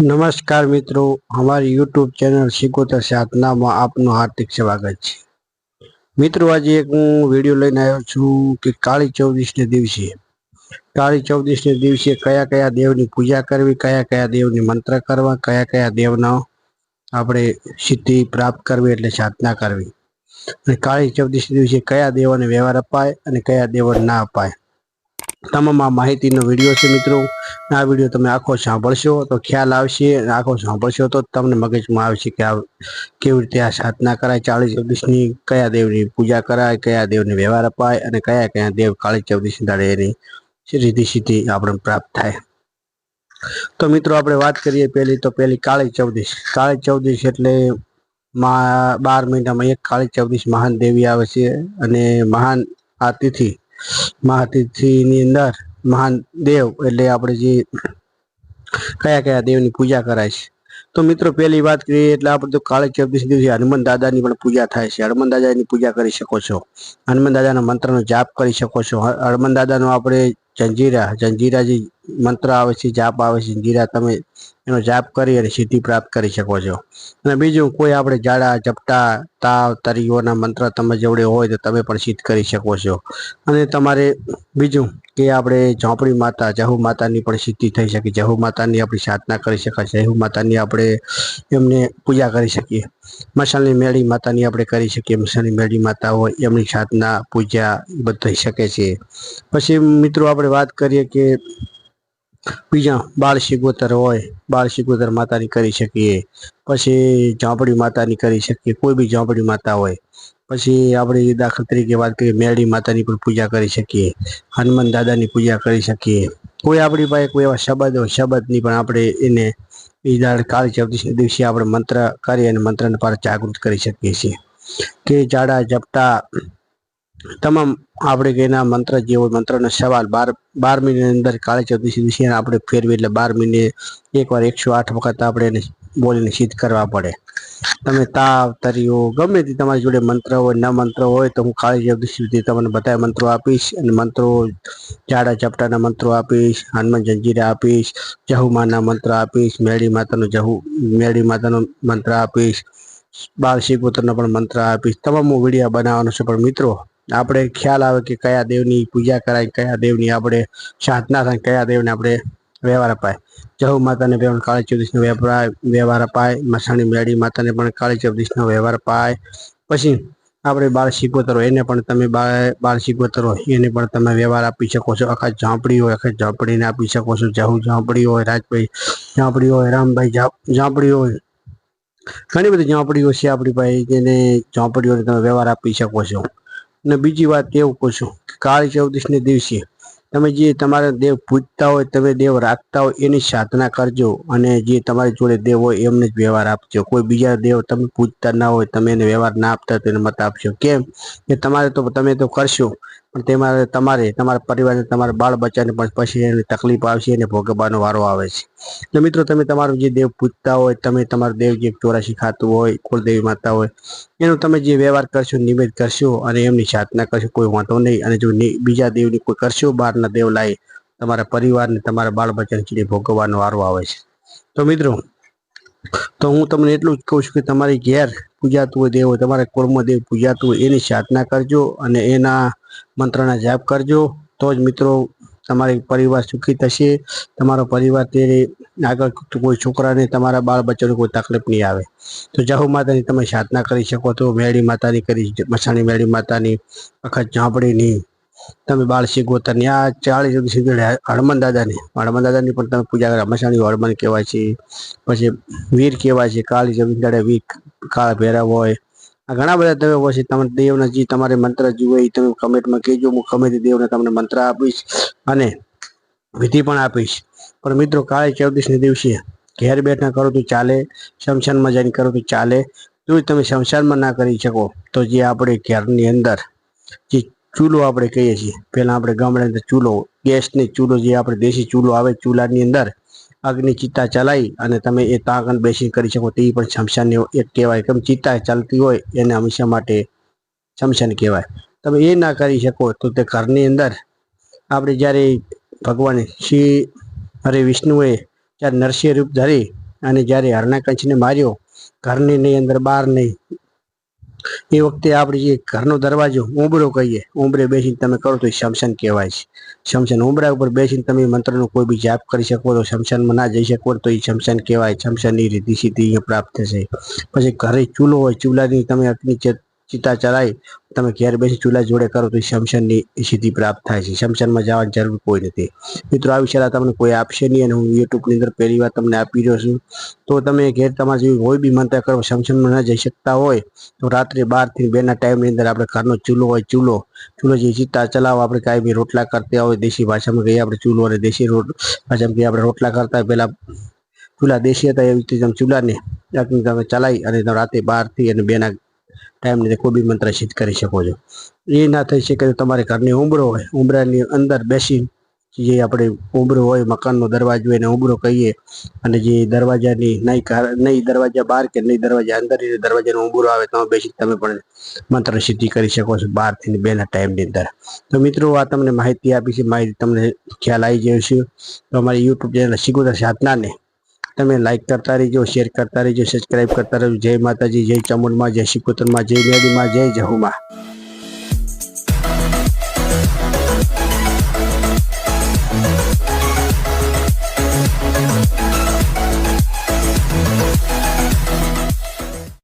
નમસ્કાર મિત્રો, અમારી યુટ્યુબ ચેનલ શીખોતર સાધનામાં આપનું હાર્દિક સ્વાગત છે. મિત્રો, આજે એક હું વીડિયો લઈને આવ્યો છું કે કાળી ચૌદશને દિવસે. કાળી ચૌદશને દિવસે કયા કયા દેવની પૂજા કરવી, કયા કયા દેવની મંત્ર કરવા, કયા કયા દેવનો આપણે સિદ્ધિ પ્રાપ્ત કરવી એટલે સાધના કરવી. અને કાળી ચૌદશના દિવસે કયા દેવોને વ્યવહાર અપાય અને કયા દેવોને ના અપાય. તમામ આ માહિતીનો વીડિયો છે મિત્રો. આ વીડિયો તમે આખો સાંભળશો તો ખ્યાલ આવશે આખો સાંભળશો તો તમને મગજમાં આવશે કે આ કેવી રીતે આ સાધના કરાય ચાલીસ ચૌદીસની કયા દેવની પૂજા કરાય, કયા દેવને વ્યવહાર અપાય અને કયા કયા દેવ કાળી ચૌદીસની દાડે એની રીતિ સિદ્ધિ આપણને પ્રાપ્ત થાય. તો મિત્રો આપણે વાત કરીએ પહેલી તો પહેલી કાળી ચૌદીસ. કાળી ચૌદીસ એટલે બાર મહિનામાં એક કાળી ચૌદીસ મહાન દેવી આવે છે અને મહાન આ તિથિ મહાતિથિની અંદર મહાન દેવ એટલે આપણે જે કયા કયા દેવની પૂજા કરાય છે. તો મિત્રો પહેલી વાત કરીએ એટલે આપણે તો કાળી ચૌદશ દિવસે હનુમાન દાદાની પણ પૂજા થાય છે. હનુમાન દાદાની પૂજા કરી શકો છો. હનુમાન દાદાના મંત્રનો જાપ કરી શકો છો. હનુમાન દાદાનો આપણે જંજીરા જંજીરા જે મંત્ર આવે છે, જાપ આવે છે જીરા તમે એનો જાપ કરી અને સિદ્ધિ પ્રાપ્ત કરી શકો છો. અને બીજું, કોઈ આપણે ઝાડા ઝપટા તાવ, તરીઓના મંત્ર તમે જેવડે હોય તો તમે પણ સિદ્ધ કરી શકો છો. અને તમારે બીજું કે આપણે ઝોંપડી માતા, જહુ માતાની પણ સિદ્ધિ થઈ શકે. જહુ માતાની આપણી સાધના કરી શકાય, જહુ માતાની આપણે એમને પૂજા કરી શકીએ. મસાલની મેળી માતાની આપણે કરી શકીએ, મસાલની મેળી માતા હોય એમની સાધના, પૂજા બધું થઈ શકે છે. પછી મિત્રો આપણે વાત કરીએ કે બીજા બાળ શિગોતર હોય, બાળ શિગોતર માતાની કરી શકીએ. પછી ઝાંપડી માતાની કરી શકીએ, કોઈ બી ઝાંપડી માતા હોય. પછી આપણે દાખલા તરીકે વાત કરીએ મેળી માતાની પણ પૂજા કરી શકીએ, હનુમાન દાદાની પૂજા કરી શકીએ. કોઈ આપણી પાસે કોઈ એવા શબ્દ હોય, શબ્દની પણ આપણે એને દાડ કાળી દિવસે આપણે મંત્ર કરી અને મંત્રને પર જાગૃત કરી શકીએ છીએ. કે જાડા ઝપટા તમામ આપણે કે એના મંત્ર જે હોય મંત્રનો સવાલ બાર બાર મહિનાની અંદર કાળી ચૌદશી દિવસે આપણે ફેરવી એટલે બાર મહિને એકવાર એકસો આઠ વખત આપણે એને બોલીને સિદ્ધ કરવા પડે. તમે તાવ તરીઓ ગમે તે તમારી જોડે મંત્ર હોય, ન મંત્ર હોય તો હું કાળી ચૌદશી સુધી તમને બધા મંત્રો આપીશ અને મંત્રો જાડા ચપટાના મંત્રો આપીશ, હનુમાન જંજીરા આપીશ જહુમાના મંત્ર આપીશ, મેળી માતાનો જહુ, મેળી માતાનો મંત્ર આપીશ, બાળ શિકોતરનો પણ મંત્ર આપીશ, તમામ હું વિડીયા બનાવવાનો છું. પણ મિત્રો આપણે ખ્યાલ આવે કે કયા દેવની પૂજા કરાય, કયા દેવની આપણે સાધના થાય, કયા દેવને આપણે વ્યવહાર અપાય. જહુ માતાને પણ કાળી ચૌદશનો વ્યવહાર વ્યવહાર અપાય. મસાણી મેળી માતાને પણ કાળી ચૌદશનો વ્યવહાર અપાય. પછી આપણે બાળ શિકોતર હોય એને પણ તમે બાળ બાળ શિકોતર હોય એને પણ તમે વ્યવહાર આપી શકો છો. આખા ઝાંપડી હોય, આખા ઝાંપડીને આપી શકો છો. જહુ ઝાંપડી હોય, રાજભાઈ ઝાંપડી હોય, રામભાઈ ઝાંપડી હોય. ઘણી બધી ઝાંપડીઓ છે આપણી પાસે જેને ઝાંપડીઓને તમે વ્યવહાર આપી શકો છો. અને બીજી વાત એવું કહું છું કે કાળી ચૌદશને દિવસે તમે જે તમારા દેવ પૂજતા હોય, તમે દેવ રાખતા હોય, એની સાધના કરજો અને જે તમારી જોડે દેવ હોય, એમને જ વ્યવહાર આપજો. કોઈ બીજા દેવ તમે પૂજતા ના હોય, તમે એને વ્યવહાર ના આપતા તો એને મત આપજો. કેમ? કે તમારે તો, તમે તો કરશો. પણ તેમાં તમારે, તમારા પરિવારને, તમારા બાળ બચ્ચાને પણ પછી એને તકલીફ આવશે, એને ભોગવવાનો વારો આવે છે. તો મિત્રો, તમે તમારું જે દેવ પૂજતા હોય, તમે તમારું દેવ જે ચોરાશી ખાતું હોય, કુળદેવી માતા હોય, એનો તમે જે વ્યવહાર કરશો, નિવેદ કરશો અને એમની સાધના કરશો, કોઈ વાંધો નહીં. અને જો બીજા દેવની કોઈ કરશો, બહારના દેવ લાવી તમારા પરિવારને, તમારા બાળ બચ્ચાને ચીડી ભોગવવાનો વારો આવે છે. તો મિત્રો, તો હું તમને એટલું જ કહું છું કે તમારી ઘેર પૂજાતું હોય, દેવ હોય, તમારા કુળમાં દેવ પૂજાતું હોય, એની સાધના કરજો અને એના મંત્રના જાપ કરજો. તો જ મિત્રો તમારી પરિવાર સુખી થશે. તમારો પરિવાર તે આગળ કોઈ છોકરાને તમારા બાળ બચ્ચાને કોઈ તકલીફ નહીં આવે. તો જાહુ માતાની તમે સાધના કરી શકો તો મેળી માતાની કરી મસાણી મેળી માતાની અખત ઝાંપડીની. તમે બાળ શિગોતરની આ ચાલીસ હનુમાન દાદાની. હનુમાન દાદાની પણ તમે પૂજા કરો. મસાણી હનુમાન કહેવાય છે. પછી વીર કહેવાય છે. કાળી જમીન દાડે વીર કાળા ભેરા હોય. આ ઘણા બધા તમે પછી તમે દેવના જે તમારે મંત્ર જુએ એ તમે કમેન્ટમાં કહેજો. હું ગમે તે દેવને તમને મંત્ર આપીશ અને વિધિ પણ આપીશ. પણ મિત્રો કાળે ચૌદશના દિવસે ઘેર બેઠા કરો તો ચાલે. શમશાનમાં જઈને કરો તો ચાલે. જો તમે શમશાનમાં ના કરી શકો, તો જે આપણે ઘેરની અંદર જે ચૂલો આપણે કહીએ છીએ, પહેલાં આપણે ગામડાની અંદર ચૂલો, ગેસની ચૂલો જે આપણે, દેશી ચૂલો આવે ચૂલાની અંદર અગ્નિ ચિત્તા ચલાવી અને તમે એ તાંગણ બેસી કરી શકો તે પણ શમશાનની એક કહેવાય કેમ ચિત્તા ચાલતી હોય એને હંમેશા માટે શમશાન કહેવાય. તમે એ ના કરી શકો તો તે ઘરની અંદર આપણે જ્યારે ભગવાન શ્રી હરે વિષ્ણુએ જ્યારે નરસિંહ રૂપ ધરી અને જ્યારે હરણાકંચને માર્યો, ઘરની નહીં અંદર બહાર નહીં એ વખતે આપણે જે ઘરનો દરવાજો ઉંબરો કહીએ, ઉંબરે બેસીને તમે કરો તો એ શમશાન કહેવાય છે. શમશાન ઉંબરા ઉપર બેસીને તમે મંત્રનો કોઈ બી જાપ કરી શકો તો શમશાનમાં ના જઈ શકો તો એ શમશાન કહેવાય. શમશાનની રીતિ સીધી અહીંયા પ્રાપ્ત થશે. પછી ઘરે ચૂલો હોય, ચૂલાની તમે અગ્નિ ચિતા ચલાવી તમે ઘેર બેસી ચૂલા જોડે કરો તો એ શમશાનની સિદ્ધિ પ્રાપ્ત થાય છે. શમશાનમાં જવાની જરૂર કોઈ નથી. મિત્રો આ વિશે તમને કોઈ આપશે નહીં અને હું યુટ્યુબની અંદર પહેલી વાર તમને આપી રહ્યો છું. તો તમે ઘેર તમારા જેવી કોઈ બી મંત્ર કરો, શમશાનમાં ન જઈ શકતા હોય, તો રાત્રે બારથી બે ના ટાઈમની અંદર આપણે ઘરનો ચૂલો હોય, ચૂલો. ચૂલો જે ચિત્તા ચલાવો, આપણે કાંઈ બી રોટલા કરતા હોય, દેશી ભાષામાં કહીએ આપણે ચૂલો અને દેશી રોટ ભાષામાં કહીએ આપણે રોટલા કરતા હોય, પહેલા ચૂલા દેશી હતા, એવી રીતે તમે ચૂલાને અગ્નિ તમે ચલાવી અને તમે રાતે બારથી અને બે ના ટાઈમની રીતે કોઈ બી મંત્ર સિદ્ધ કરી શકો છો. એ ના થઈ શકે તો તમારે ઘરની ઉંબરો હોય, ઉંબરાની અંદર બેસી જે આપણે ઉંબરો હોય, મકાનનો દરવાજો એને ઉંબરો કહીએ અને જે દરવાજાની નહીં નહીં દરવાજા બહાર કે નહીં દરવાજા અંદર દરવાજાનો ઉંબરો આવે તો બેસી તમે પણ મંત્ર સિદ્ધિ કરી શકો છો બારથી બેના ટાઈમની અંદર. તો મિત્રો, આ તમને માહિતી આપી છે, માહિતી તમને ખ્યાલ આવી ગયો છે તો અમારી યુટ્યુબ ચેનલ શીખોતર સાધનાને તમે લાઈક કરતા રહેજો શેર કરતા રહેજો સબસ્ક્રાઈબ કરતા રહેજો. જય માતાજી, જય ચામુંડમાં, જય શિકોતરમાં જય મેડીમાં, જય જહુમાં.